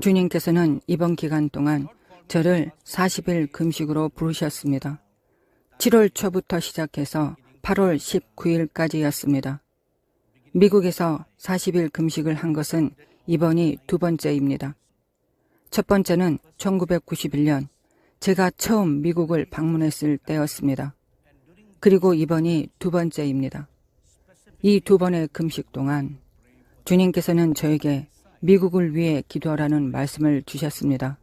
주님께서는 이번 기간 동안 저를 40일 금식으로 부르셨습니다. 7월 초부터 시작해서 8월 19일까지였습니다. 미국에서 40일 금식을 한 것은 이번이 두 번째입니다. 첫 번째는 1991년 제가 처음 미국을 방문했을 때였습니다. 그리고 이번이 두 번째입니다. 이 두 번의 금식 동안 주님께서는 저에게 미국을 위해 기도하라는 말씀을 주셨습니다.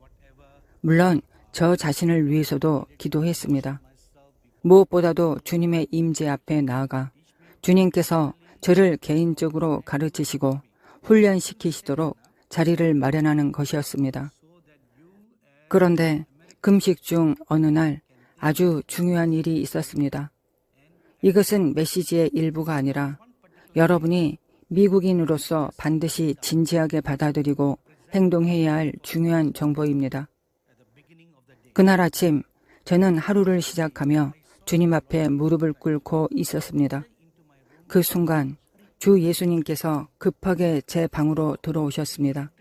물론 저 자신을 위해서도 기도했습니다. 무엇보다도 주님의 임재 앞에 나아가 주님께서 저를 개인적으로 가르치시고 훈련시키시도록 자리를 마련하는 것이었습니다. 그런데 금식 중 어느 날 아주 중요한 일이 있었습니다. 이것은 메시지의 일부가 아니라 여러분이 미국인으로서 반드시 진지하게 받아들이고 행동해야 할 중요한 정보입니다. 그날 아침 저는 하루를 시작하며 주님 앞에 무릎을 꿇고 있었습니다. 그 순간 주 예수님께서 급하게 제 방으로 들어오셨습니다.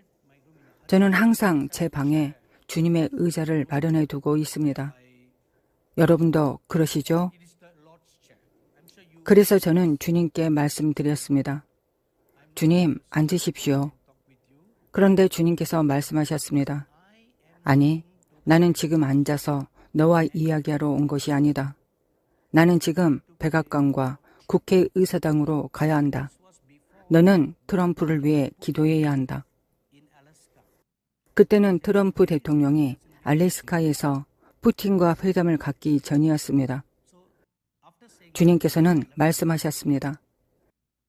저는 항상 제 방에 주님의 의자를 마련해 두고 있습니다. 여러분도 그러시죠? 그래서 저는 주님께 말씀드렸습니다. 주님, 앉으십시오. 그런데 주님께서 말씀하셨습니다. 아니, 나는 지금 앉아서 너와 이야기하러 온 것이 아니다. 나는 지금 백악관과 국회의사당으로 가야 한다. 너는 트럼프를 위해 기도해야 한다. 그때는 트럼프 대통령이 알래스카에서 푸틴과 회담을 갖기 전이었습니다. 주님께서는 말씀하셨습니다.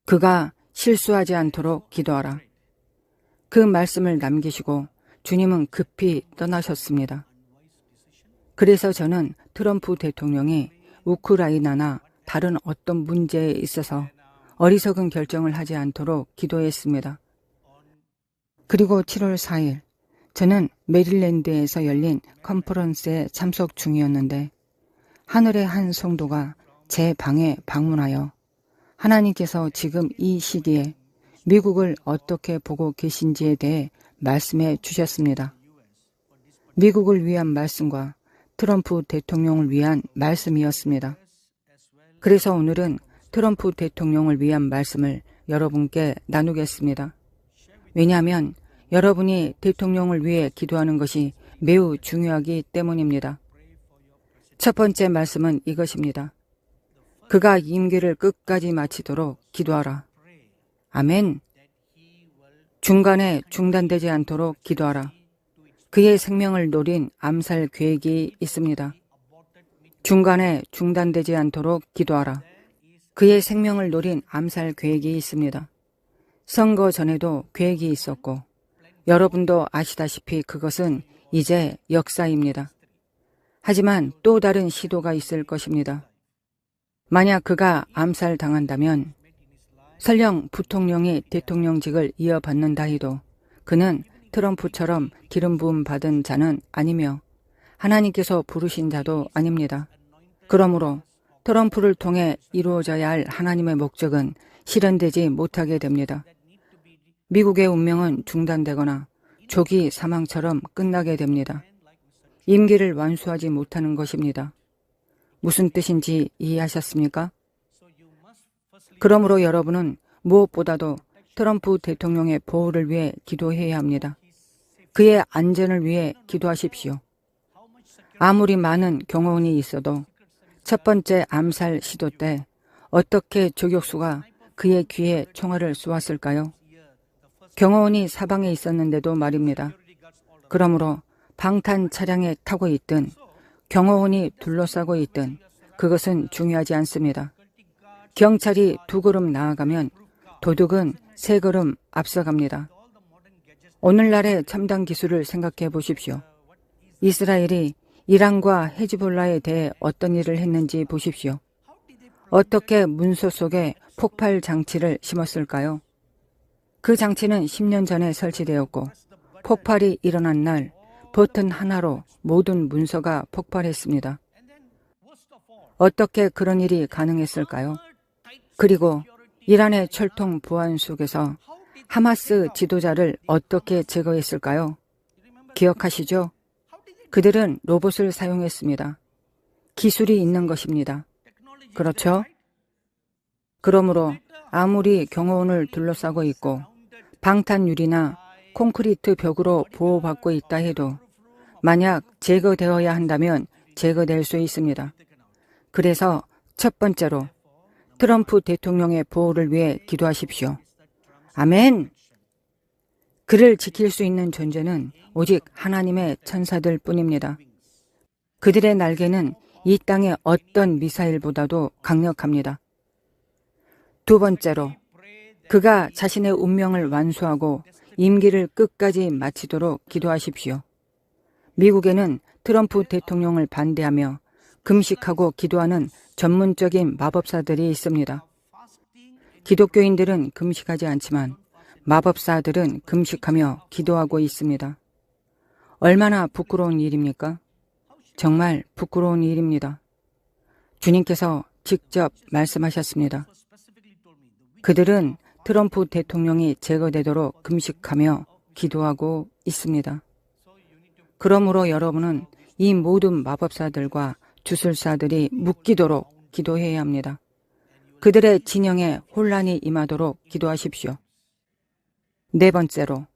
그가 실수하지 않도록 기도하라. 그 말씀을 남기시고 주님은 급히 떠나셨습니다. 그래서 저는 트럼프 대통령이 우크라이나나 다른 어떤 문제에 있어서 어리석은 결정을 하지 않도록 기도했습니다. 그리고 7월 4일 저는 메릴랜드에서 열린 컨퍼런스에 참석 중이었는데 하늘의 한 성도가 제 방에 방문하여 하나님께서 지금 이 시기에 미국을 어떻게 보고 계신지에 대해 말씀해 주셨습니다. 미국을 위한 말씀과 트럼프 대통령을 위한 말씀이었습니다. 그래서 오늘은 트럼프 대통령을 위한 말씀을 여러분께 나누겠습니다. 왜냐하면 여러분이 대통령을 위해 기도하는 것이 매우 중요하기 때문입니다. 첫 번째 말씀은 이것입니다. 그가 임기를 끝까지 마치도록 기도하라. 아멘. 중간에 중단되지 않도록 기도하라. 그의 생명을 노린 암살 계획이 있습니다. 중간에 중단되지 않도록 기도하라. 그의 생명을 노린 암살 계획이 있습니다. 선거 전에도 계획이 있었고, 여러분도 아시다시피 그것은 이제 역사입니다. 하지만 또 다른 시도가 있을 것입니다. 만약 그가 암살당한다면 설령 부통령이 대통령직을 이어받는다 해도 그는 트럼프처럼 기름 부음 받은 자는 아니며 하나님께서 부르신 자도 아닙니다. 그러므로 트럼프를 통해 이루어져야 할 하나님의 목적은 실현되지 못하게 됩니다. 미국의 운명은 중단되거나 조기 사망처럼 끝나게 됩니다. 임기를 완수하지 못하는 것입니다. 무슨 뜻인지 이해하셨습니까? 그러므로 여러분은 무엇보다도 트럼프 대통령의 보호를 위해 기도해야 합니다. 그의 안전을 위해 기도하십시오. 아무리 많은 경호원이 있어도 첫 번째 암살 시도 때 어떻게 조격수가 그의 귀에 총알을 쏘았을까요? 경호원이 사방에 있었는데도 말입니다. 그러므로 방탄 차량에 타고 있든 경호원이 둘러싸고 있든 그것은 중요하지 않습니다. 경찰이 두 걸음 나아가면 도둑은 세 걸음 앞서갑니다. 오늘날의 첨단 기술을 생각해 보십시오. 이스라엘이 이란과 헤즈볼라에 대해 어떤 일을 했는지 보십시오. 어떻게 문서 속에 폭발 장치를 심었을까요? 그 장치는 10년 전에 설치되었고 폭발이 일어난 날 버튼 하나로 모든 문서가 폭발했습니다. 어떻게 그런 일이 가능했을까요? 그리고 이란의 철통 보안 속에서 하마스 지도자를 어떻게 제거했을까요? 기억하시죠? 그들은 로봇을 사용했습니다. 기술이 있는 것입니다. 그렇죠? 그러므로 아무리 경호원을 둘러싸고 있고 방탄유리나 콘크리트 벽으로 보호받고 있다 해도 만약 제거되어야 한다면 제거될 수 있습니다. 그래서 첫 번째로 트럼프 대통령의 보호를 위해 기도하십시오. 아멘! 그를 지킬 수 있는 존재는 오직 하나님의 천사들 뿐입니다. 그들의 날개는 이 땅의 어떤 미사일보다도 강력합니다. 두 번째로, 그가 자신의 운명을 완수하고 임기를 끝까지 마치도록 기도하십시오. 미국에는 트럼프 대통령을 반대하며 금식하고 기도하는 전문적인 마법사들이 있습니다. 기독교인들은 금식하지 않지만 마법사들은 금식하며 기도하고 있습니다. 얼마나 부끄러운 일입니까? 정말 부끄러운 일입니다. 주님께서 직접 말씀하셨습니다. 그들은 트럼프 대통령이 제거되도록 금식하며 기도하고 있습니다. 그러므로 여러분은 이 모든 마법사들과 주술사들이 묶이도록 기도해야 합니다. 그들의 진영에 혼란이 임하도록 기도하십시오. 네 번째로,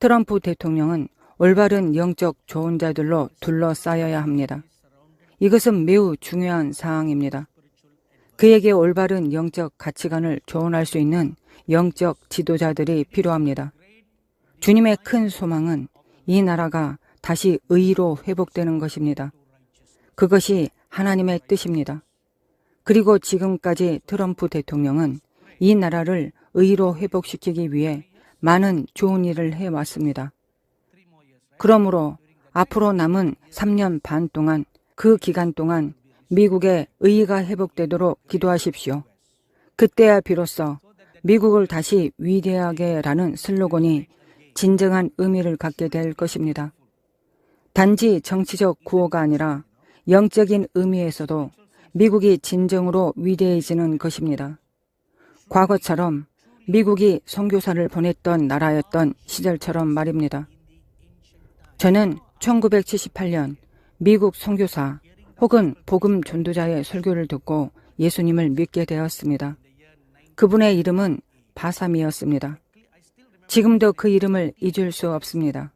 트럼프 대통령은 올바른 영적 조언자들로 둘러싸여야 합니다. 이것은 매우 중요한 사항입니다. 그에게 올바른 영적 가치관을 조언할 수 있는 영적 지도자들이 필요합니다. 주님의 큰 소망은 이 나라가 다시 의로 회복되는 것입니다. 그것이 하나님의 뜻입니다. 그리고 지금까지 트럼프 대통령은 이 나라를 의로 회복시키기 위해 많은 좋은 일을 해왔습니다. 그러므로 앞으로 남은 3년 반 동안 그 기간 동안 미국의 의의가 회복되도록 기도하십시오. 그때야 비로소 미국을 다시 위대하게라는 슬로건이 진정한 의미를 갖게 될 것입니다. 단지 정치적 구호가 아니라 영적인 의미에서도 미국이 진정으로 위대해지는 것입니다. 과거처럼 미국이 선교사를 보냈던 나라였던 시절처럼 말입니다. 저는 1978년 미국 선교사 혹은 복음 전도자의 설교를 듣고 예수님을 믿게 되었습니다. 그분의 이름은 바삼이었습니다. 지금도 그 이름을 잊을 수 없습니다.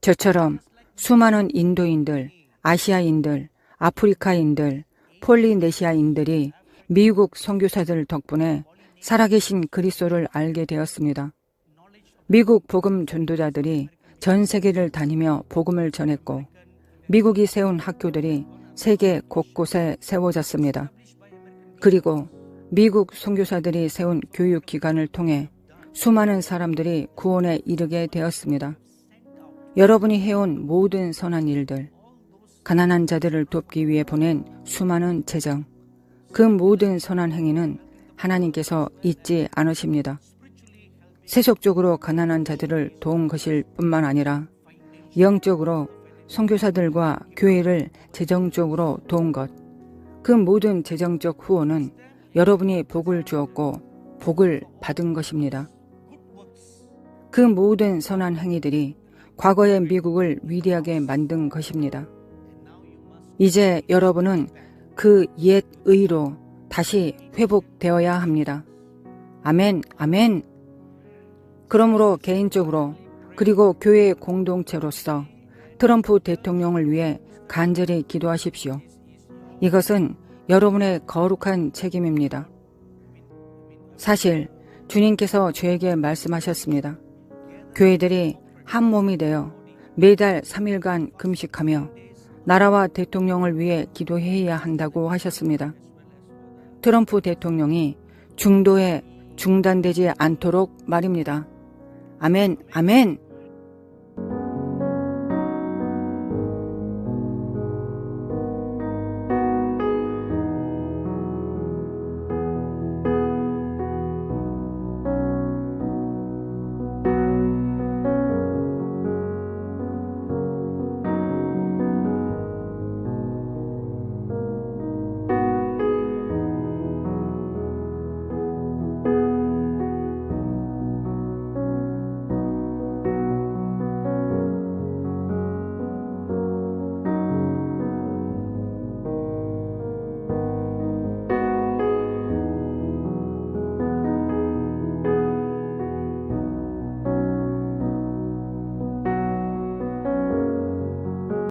저처럼 수많은 인도인들, 아시아인들, 아프리카인들, 폴리네시아인들이 미국 선교사들 덕분에 살아계신 그리스도를 알게 되었습니다. 미국 복음 전도자들이 전 세계를 다니며 복음을 전했고 미국이 세운 학교들이 세계 곳곳에 세워졌습니다. 그리고 미국 선교사들이 세운 교육 기관을 통해 수많은 사람들이 구원에 이르게 되었습니다. 여러분이 해온 모든 선한 일들, 가난한 자들을 돕기 위해 보낸 수많은 재정, 그 모든 선한 행위는 하나님께서 잊지 않으십니다. 세속적으로 가난한 자들을 도운 것일 뿐만 아니라 영적으로 선교사들과 교회를 재정적으로 도운 것, 그 모든 재정적 후원은 여러분이 복을 주었고 복을 받은 것입니다. 그 모든 선한 행위들이 과거의 미국을 위대하게 만든 것입니다. 이제 여러분은 그 옛 의로 다시 회복되어야 합니다. 아멘, 아멘. 그러므로 개인적으로 그리고 교회 공동체로서 트럼프 대통령을 위해 간절히 기도하십시오. 이것은 여러분의 거룩한 책임입니다. 사실 주님께서 저에게 말씀하셨습니다. 교회들이 한 몸이 되어 매달 3일간 금식하며 나라와 대통령을 위해 기도해야 한다고 하셨습니다. 트럼프 대통령이 중도에 중단되지 않도록 말입니다. 아멘, 아멘!